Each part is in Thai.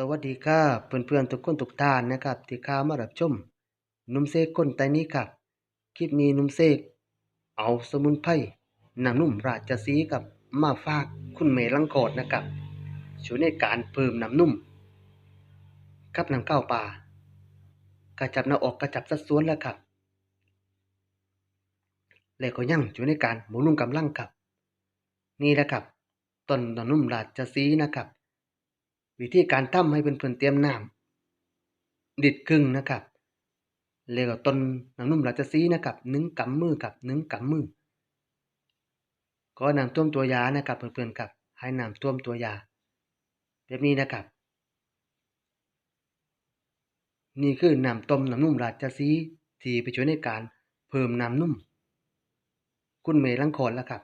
สวัสดีครับเพื่อนๆทุกคนทุกท่านนะครับที่ข้ามารับชมนุ่มเสกคนใต้นี้ครับคลิปนี้นุ่มเสกเอาสมุนไพรน้ำนุ่มราชสีกับมาฝากคุณเมลังกอดนะครับช่วยในการเพิ่มน้ำนุ่มกับน้ำข้าวปลากระจับหน้าอกกระจับสัดส่วนแล้วครับแล้วก็ยังช่วยในการบำรุงกำลังครับ นี่แหละครับต้นน้ำนุ่มราชสีนะครับ วิธีการทำให้เพื่อนๆเตรียมน้ำดิดครึ่งนะครับ แล้วก็ต้นน้ำนุ่มราชสีห์นะครับหนึ่งกำมือกับหนึ่งกำมือ ก็น้ำท่วมตัวยานะครับเพื่อนๆครับ ให้น้ำท่วมตัวยา แบบนี้นะครับ นี่คือน้ำต้มน้ำนุ่มราชสีห์ที่ไปช่วยในการเพิ่มน้ำนุ่ม คุณเมย์ลังคอนแล้วครับ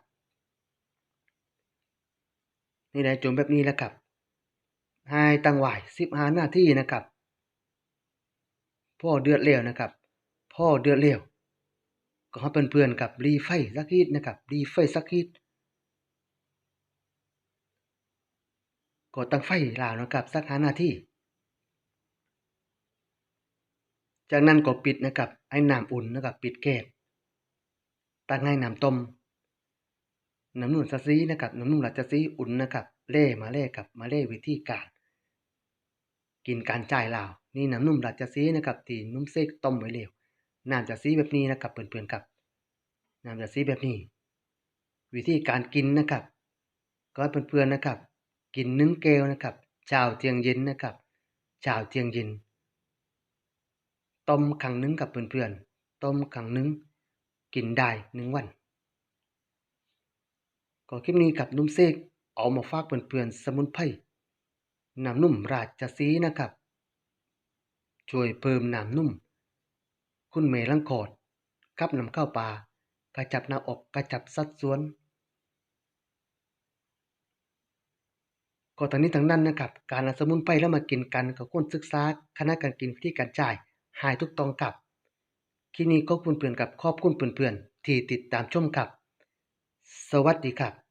นี่ได้จมแบบนี้แล้วครับ ให้ตั้งไหวสิบห้านาทีนะครับ พ่อเดือดเร็วนะครับ พ่อเดือดเร็วก็ให้เพื่อนๆกับรีไฟสักทีนะครับรีไฟสักทีก็ตั้งไฟลาวนะครับสักห้านาทีจากนั้นก็ปิดนะครับให้น้ำอุ่นนะครับปิดแก๊สตั้งให้น้ำต้มน้ำนุ่มซาซีนะครับน้ำนุ่มราชสีห์อุ่นนะครับเล่มาเล่กับมาเล่วิธีการ กินการจ่ายลาว นี่น้ำนุ่มราชสีห์นะครับที่นุ่มเซกต้มไว้แล้วน้ำจะสีแบบนี้นะครับเพื่อนๆครับน้ำจะสีแบบนี้ วิธีการกินนะครับ ก็ให้เพื่อนๆนะครับ กินนึ่งแก้วนะครับเช้าเที่ยงเย็นนะครับเช้าเที่ยงเย็นต้มครั้งนึงกับเพื่อนๆ ต้มครั้งนึง กินได้หนึ่งวัน ก็คลิปนี้กับนุ่มเซกเอามาฝากเพื่อนๆ สมุนไพร น้ำนุ่มราชสีนะครับ ช่วยเพิ่มน้ำนุ่ม คุณเมลังกอดกับน้ำข้าวปลากระจับหน้าอกกระจับสัดส่วน ก็ตอนนี้ทั้งนั้นนะครับ การสมุนไพรแล้วมากินกันก็ควรศึกษาคณะการกินวิธีการจ่ายหายทุกตองกับคลิปนี้ก็คุณเพื่อนกับขอบคุณเพื่อนๆที่ติดตามชมครับ สวัสดีครับ